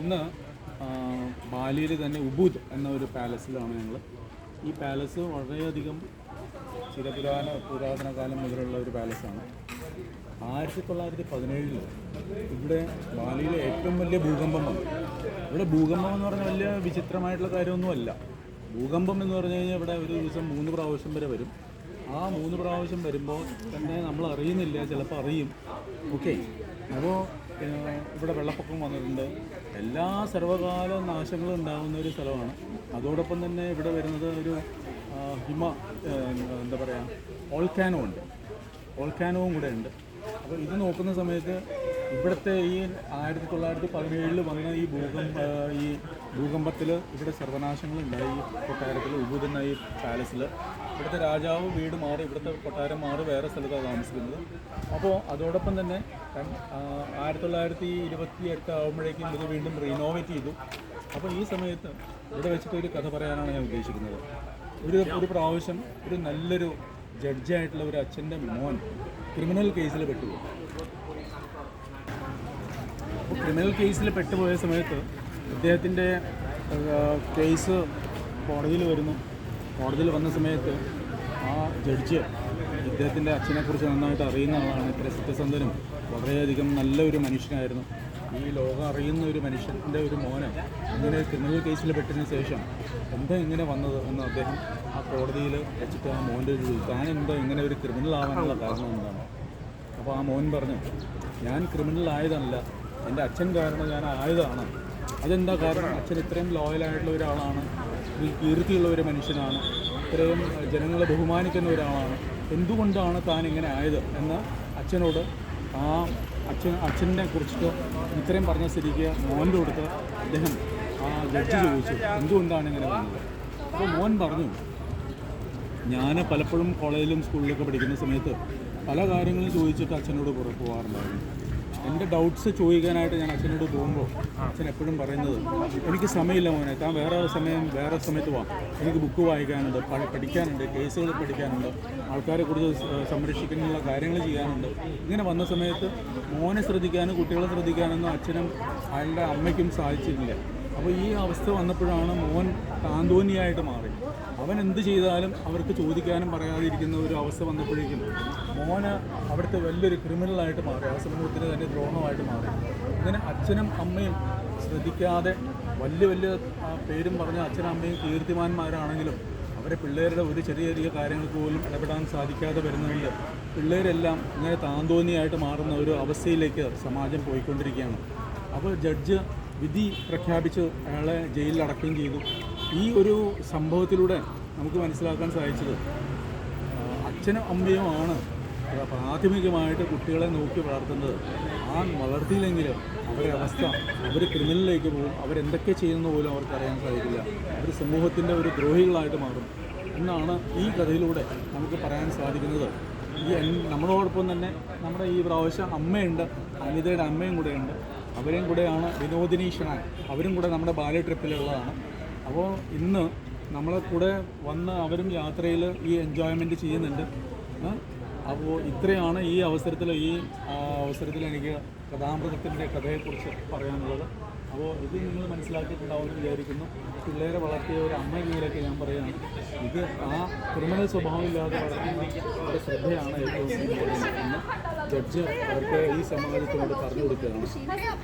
ഇന്ന് ബാലിയിൽ തന്നെ ഉബൂദ് എന്ന ഒരു പാലസിലാണ് ഞങ്ങൾ ഈ പാലസ് വളരെയധികം ചിരപുരാന പുരാതന കാലം മുതലുള്ള ഒരു പാലസാണ്. ആയിരത്തി തൊള്ളായിരത്തി പതിനേഴിൽ ഇവിടെ ബാലിയിലെ ഏറ്റവും വലിയ ഭൂകമ്പം വന്നു. ഇവിടെ ഭൂകമ്പം എന്ന് പറഞ്ഞാൽ വലിയ വിചിത്രമായിട്ടുള്ള കാര്യമൊന്നുമല്ല. ഭൂകമ്പം എന്ന് പറഞ്ഞു കഴിഞ്ഞാൽ ഇവിടെ ഒരു ദിവസം മൂന്ന് പ്രാവശ്യം വരെ വരും. ആ മൂന്ന് പ്രാവശ്യം വരുമ്പോൾ തന്നെ നമ്മൾ അറിയുന്നില്ല ചിലപ്പോൾ അറിയും. ഓക്കെ. അപ്പോൾ ഇവിടെ വെള്ളപ്പൊക്കം വന്നിട്ടുണ്ട്. എല്ലാ സർവകാല നാശങ്ങളും ഉണ്ടാകുന്ന ഒരു സ്ഥലമാണ്. അതോടൊപ്പം തന്നെ ഇവിടെ വരുന്നത് ഒരു ഹിമ എന്താ പറയുക ഓൾക്കാനോ ഉണ്ട്. ഓൾക്കാനോവും കൂടെ ഉണ്ട്. അപ്പോൾ ഇത് നോക്കുന്ന സമയത്ത് ഇവിടുത്തെ ഈ ആയിരത്തി തൊള്ളായിരത്തി പതിനേഴിൽ വന്ന ഈ ഭൂകമ്പ ഈ ഭൂകമ്പത്തിൽ ഇവിടെ ഈ കൊട്ടാരത്തിൽ ഉബുദെന്ന ഈ പാലസിൽ ഇവിടുത്തെ രാജാവ് വീട് മാറി ഇവിടുത്തെ കൊട്ടാരം മാറി വേറെ സ്ഥലത്താണ് താമസിക്കുന്നത്. അപ്പോൾ അതോടൊപ്പം തന്നെ ആയിരത്തി തൊള്ളായിരത്തി ഇരുപത്തി എട്ട് ആകുമ്പോഴേക്കും ഇത് വീണ്ടും റീനോവേറ്റ് ചെയ്തു. അപ്പോൾ ഈ സമയത്ത് ഇവിടെ വെച്ചിട്ട് ഒരു കഥ പറയാനാണ് ഞാൻ ഉദ്ദേശിക്കുന്നത്. ഒരു ഒരു പ്രാവശ്യം ഒരു നല്ലൊരു ജഡ്ജായിട്ടുള്ള ഒരു അച്ഛന്റെ മോൻ ക്രിമിനൽ കേസിൽ പെട്ടുപോയി. ക്രിമിനൽ കേസിൽ പെട്ടുപോയ സമയത്ത് അദ്ദേഹത്തിന്റെ കേസ് കോടതിയിൽ വരുന്നു. കോടതിയിൽ വന്ന സമയത്ത് ആ ജഡ്ജ് ഇദ്ദേഹത്തിന്റെ അച്ഛനെക്കുറിച്ച് നന്നായിട്ട് അറിയുന്ന ആളാണ്. ഇത്ര സത്യസന്ധനും വളരെയധികം നല്ലൊരു മനുഷ്യനായിരുന്നു. ഈ ലോകം അറിയുന്ന ഒരു മനുഷ്യന്റെ ഒരു മോന് ഇങ്ങനെ ക്രിമിനൽ കേസിൽ പെട്ടതിന് ശേഷം എന്താ ഇങ്ങനെ വന്നത് എന്ന് അദ്ദേഹം ആ കോടതിയിൽ വെച്ചിട്ട് ആ മോന്റെ ഒരു താൻ എന്താ ഇങ്ങനെ ഒരു ക്രിമിനൽ ആവാനുള്ള കാരണം എന്താണ്? അപ്പോൾ ആ മോൻ പറഞ്ഞു ഞാൻ ക്രിമിനൽ ആയതല്ല. എന്റെ അച്ഛൻ കാരണം ഞാൻ ആയതാണ്. അതെന്താ കാരണം? അച്ഛൻ ഇത്രയും ലോയലായിട്ടുള്ള ഒരാളാണ്. ഒരു കീർത്തിയുള്ള ഒരു മനുഷ്യനാണ്. ഇത്രയും ജനങ്ങളെ ബഹുമാനിക്കുന്ന ഒരാളാണ്. എന്തുകൊണ്ടാണ് താൻ ഇങ്ങനെ ആയത്? എന്ന് അച്ഛനോട് ആ അച്ഛൻ അച്ഛനെ കുറിച്ചിട്ട് ഇത്രയും പറഞ്ഞ സ്ഥിതിക്ക് മോന്റെ കൊടുത്ത് അദ്ദേഹം ആ ജഡ്ജി ചോദിച്ചു. എന്തുകൊണ്ടാണ് ഇങ്ങനെ വന്നത്? അപ്പോൾ മോൻ പറഞ്ഞു ഞാൻ പലപ്പോഴും കോളേജിലും സ്കൂളിലൊക്കെ പഠിക്കുന്ന സമയത്ത് പല കാര്യങ്ങളും ചോദിച്ചിട്ട് അച്ഛനോട് പുറത്തു പോകാറുണ്ടായിരുന്നു എന്റെ ഡൗട്ട്സ് ചോദിക്കാനായിട്ട് ഞാൻ അച്ഛനോട് പോകുമ്പോൾ അച്ഛൻ എപ്പോഴും പറയുന്നത് എനിക്ക് സമയമില്ല മോനെ താൻ വേറെ സമയം വേറെ സമയത്ത് പോവാം എനിക്ക് ബുക്ക് വായിക്കാനുണ്ട് പഠിക്കാനുണ്ട് കേസുകൾ പഠിക്കാനുണ്ട് ആൾക്കാരെ കുറിച്ച് സംരക്ഷിക്കാനുള്ള കാര്യങ്ങൾ ചെയ്യാനുണ്ട്. ഇങ്ങനെ വന്ന സമയത്ത് മോനെ ശ്രദ്ധിക്കാനും കുട്ടികളെ ശ്രദ്ധിക്കാനൊന്നും അച്ഛനും അയാളുടെ അമ്മയ്ക്കും സാധിച്ചിട്ടില്ല. അപ്പോൾ ഈ അവസ്ഥ വന്നപ്പോഴാണ് മോൻ താന്തോന്നിയായിട്ട് മാറി. അവൻ എന്ത് ചെയ്താലും അവർക്ക് ചോദിക്കാനും പറയാതിരിക്കുന്ന ഒരു അവസ്ഥ വന്നപ്പോഴേക്കും മോന് അവിടുത്തെ വലിയൊരു ക്രിമിനലായിട്ട് മാറി. ആ സമൂഹത്തിന് തന്നെ ദ്രോഹമായിട്ട് മാറി. അങ്ങനെ അച്ഛനും അമ്മയും ശ്രദ്ധിക്കാതെ വലിയ വലിയ പേരും പറഞ്ഞ അച്ഛനും അമ്മയും കീർത്തിമാന്മാരാണെങ്കിലും അവരെ പിള്ളേരുടെ ഒരു ചെറിയ ചെറിയ കാര്യങ്ങൾക്ക് പോലും ഇടപെടാൻ സാധിക്കാതെ വരുന്നതിൽ പിള്ളേരെല്ലാം ഇങ്ങനെ താന്തോന്നിയായിട്ട് മാറുന്ന ഒരു അവസ്ഥയിലേക്ക് സമാജം പോയിക്കൊണ്ടിരിക്കുകയാണ്. അപ്പോൾ ജഡ്ജ് വിധി പ്രഖ്യാപിച്ച് അയാളെ ജയിലിൽ അടക്കുകയും ചെയ്തു. ഈ ഒരു സംഭവത്തിലൂടെ നമുക്ക് മനസ്സിലാക്കാൻ സാധിച്ചത് അച്ഛനും അമ്മയുമാണ് പ്രാഥമികമായിട്ട് കുട്ടികളെ നോക്കി വളർത്തുന്നത്. ആ വളർത്തിയില്ലെങ്കിലും അവരുടെ അവസ്ഥ അവർ ക്രിമിനലിലേക്ക് പോകും അവരെന്തൊക്കെ ചെയ്യുന്ന പോലും അവർക്ക് അറിയാൻ സാധിക്കില്ല. അവർ സമൂഹത്തിന്റെ ഒരു ദ്രോഹികളായിട്ട് മാറും. എന്നാണ് ഈ കഥയിലൂടെ നമുക്ക് പറയാൻ സാധിക്കുന്നത്. ഈ നമ്മളോടൊപ്പം തന്നെ നമ്മുടെ ഈ പ്രാവശ്യം അമ്മയുണ്ട് അനിതയുടെ അമ്മയും കൂടെയുണ്ട്. അവരെയും കൂടെയാണ് വിനോദിനി ഷാൻ അവരും കൂടെ നമ്മുടെ ബാല്യ ട്രിപ്പിലുള്ളതാണ് അപ്പോൾ ഇന്ന് നമ്മളെ കൂടെ വന്ന് അവരും യാത്രയിൽ ഈ എൻജോയ്മെന്റ് ചെയ്യുന്നുണ്ട്. അപ്പോൾ ഇത്രയാണ് ഈ അവസരത്തിൽ ഈ അവസരത്തിൽ എനിക്ക് കഥാമൃതത്തിന്റെ കഥയെക്കുറിച്ച് പറയാനുള്ളത്. അപ്പോൾ ഇത് നിങ്ങൾ മനസ്സിലാക്കിയിട്ടുണ്ടാവുമെന്ന് വിചാരിക്കുന്നു. പിള്ളേരെ വളർത്തിയ ഒരു അമ്മ വീടൊക്കെ ഞാൻ പറയുകയാണ്. ഇത് ആ ക്രിമിനൽ സ്വഭാവമില്ലാതെ വളർത്തുന്ന ഒരു ശ്രദ്ധയാണ് ഏറ്റവും ജഡ്ജ് അവർക്ക് ഈ സമാജത്തിനോട് പറഞ്ഞു കൊടുക്കുകയാണ്.